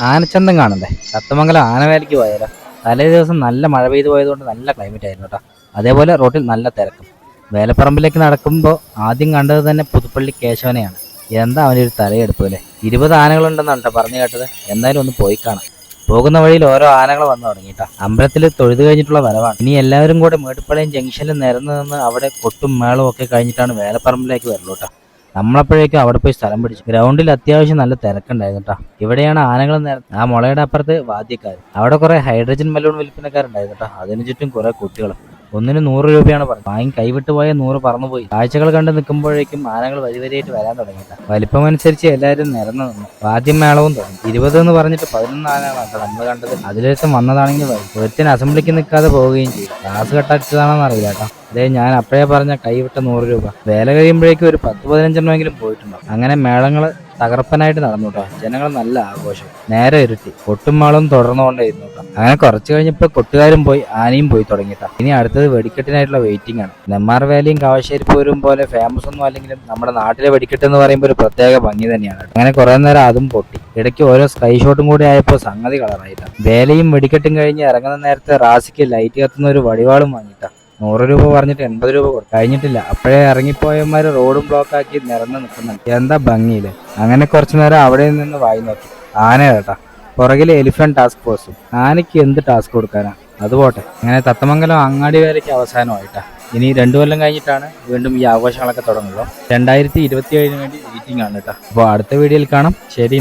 ആനച്ചന്തം കാണണ്ടേ? തത്തമംഗലം ആനവേലിക്ക് പോയാലോ തലേ ദിവസം നല്ല മഴ പെയ്തു പോയതുകൊണ്ട് നല്ല ക്ലൈമറ്റ് ആയിരുന്നു കേട്ടോ അതേപോലെ റോട്ടിൽ നല്ല തിരക്കും. വേലപ്പറമ്പിലേക്ക് നടക്കുമ്പോൾ ആദ്യം കണ്ടത് തന്നെ പുതുപ്പള്ളി കേശവനെയാണ്. എന്താ അവന്റെ ഒരു തലയെടുപ്പല്ലേ? ഇരുപത് ആനകളുണ്ടെന്നാണ് പറഞ്ഞു കേട്ടത്. എന്തായാലും ഒന്ന് പോയി കാണാം. പോകുന്ന വഴിയിൽ ഓരോ ആനകൾ വന്നു തുടങ്ങിട്ടാ അമ്പലത്തിൽ തൊഴുതു കഴിഞ്ഞിട്ടുള്ള വരവാണ്. ഇനി എല്ലാവരും കൂടെ മേട്ടുപ്പാളയം ജംഗ്ഷനിൽ നിരന്ന് നിന്ന് അവിടെ കൊട്ടും മേളവും ഒക്കെ കഴിഞ്ഞിട്ടാണ് വേലപ്പറമ്പിലേക്ക് വരുള്ളൂ കേട്ടോ നമ്മളപ്പോഴേക്കും അവിടെ പോയി സ്ഥലം പിടിച്ചു. ഗ്രൗണ്ടിൽ അത്യാവശ്യം നല്ല തിരക്കുണ്ടായിരുന്നു കേട്ടോ ഇവിടെയാണ് ആനകൾ നേരം ആ മുളയുടെ അപ്പുറത്ത് വാദ്യക്കാർ അവിടെ കുറെ ഹൈഡ്രജൻ ബലൂൺ വിൽപ്പനക്കാരുണ്ടായിരുന്നു കേട്ടോ അതിനു ചുറ്റും കുറെ കുട്ടികളും. ഒന്നിന് നൂറ് രൂപയാണ് പറഞ്ഞത്. വാങ്ങി കൈവിട്ട് പോയ നൂറ് പറന്നുപോയി. കാഴ്ചകൾ കണ്ട് നിൽക്കുമ്പോഴേക്കും ആനകൾ വരിവരിയായിട്ട് വരാൻ തുടങ്ങിയില്ല. വലിപ്പമനുസരിച്ച് എല്ലാവരും നിരന്നു നിന്നു. ആദ്യം മേളവും തുടങ്ങി. ഇരുപത് എന്ന് പറഞ്ഞിട്ട് പതിനൊന്ന് ആനകളാണ് നമ്മൾ കണ്ടത്. അതിലൊരുത്തം വന്നതാണെങ്കിൽ ഒരുത്തിന് അസംബ്ലിക്ക് നിൽക്കാതെ പോവുകയും ചെയ്യും ക്ലാസ് കട്ടടിച്ചതാണെന്ന് അറിയില്ല കേട്ടോ. അതേ ഞാൻ അപ്പോഴേ പറഞ്ഞ കൈവിട്ട നൂറ് രൂപ. വേല കഴിയുമ്പോഴേക്കും ഒരു പത്ത് പതിനഞ്ചെണ്ണമെങ്കിലും പോയിട്ടുണ്ടാവും. അങ്ങനെ മേളങ്ങൾ തകർപ്പനായിട്ട് നടന്നു കേട്ടോ ജനങ്ങൾ നല്ല ആഘോഷം. നേരെ ഇരുട്ടി. കൊട്ടുമാളും തുടർന്നുകൊണ്ടേയിരുന്നു അങ്ങനെ കുറച്ചു കഴിഞ്ഞപ്പോൾ കൊട്ടുകാരും പോയി ആനയും പോയി തുടങ്ങിട്ടോ ഇനി അടുത്തത് വെടിക്കെട്ടിനായിട്ടുള്ള വെയിറ്റിംഗ് ആണ്. നെമ്മാർ വാലിയും കാവശ്ശേരി പൂരും പോലെ ഫേമസ് ഒന്നും അല്ലെങ്കിലും നമ്മുടെ നാട്ടിലെ വെടിക്കെട്ട് എന്ന് പറയുമ്പോൾ ഒരു പ്രത്യേക ഭംഗി തന്നെയാണ് അങ്ങനെ കുറെ നേരം അതും പൊട്ടി. ഇടയ്ക്ക് ഓരോ സ്കൈ ഷോട്ടും കൂടി ആയപ്പോൾ സംഗതി കളറായിട്ടാ വേലയും വെടിക്കെട്ടും കഴിഞ്ഞ് ഇറങ്ങുന്ന നേരത്തെ റാസിക്ക് ലൈറ്റ് കത്തുന്ന ഒരു വടിവാളും വാങ്ങിട്ടാ നൂറ് രൂപ പറഞ്ഞിട്ട് എൺപത് രൂപ കഴിഞ്ഞിട്ടില്ല. അപ്പോഴേ റോഡും ബ്ലോക്ക് ആക്കി നിരന്ന് നിൽക്കുന്നുണ്ട്. എന്താ ഭംഗിയിൽ? അങ്ങനെ കുറച്ചു നേരം അവിടെ നിന്ന് വായി നോക്കി. ആന കേട്ടാ. പുറകിൽ എലിഫന്റ് ടാസ്ക് ഫോഴ്സും ആനയ്ക്ക് എന്ത് ടാസ്ക് കൊടുക്കാനാ? അത് പോട്ടെ. അങ്ങനെ തത്തമംഗലം അങ്ങാടി വേലയ്ക്ക് അവസാനമായിട്ടാ. ഇനി രണ്ടു കൊല്ലം കഴിഞ്ഞിട്ടാണ് വീണ്ടും ഈ ആഘോഷങ്ങളൊക്കെ തുടങ്ങുള്ളൂ രണ്ടായിരത്തി ഇരുപത്തി ഏഴിന് വേണ്ടി മീറ്റിംഗ് ആണ് കേട്ടോ. അപ്പോൾ അടുത്ത വീഡിയോയിൽ കാണാം. ശരി.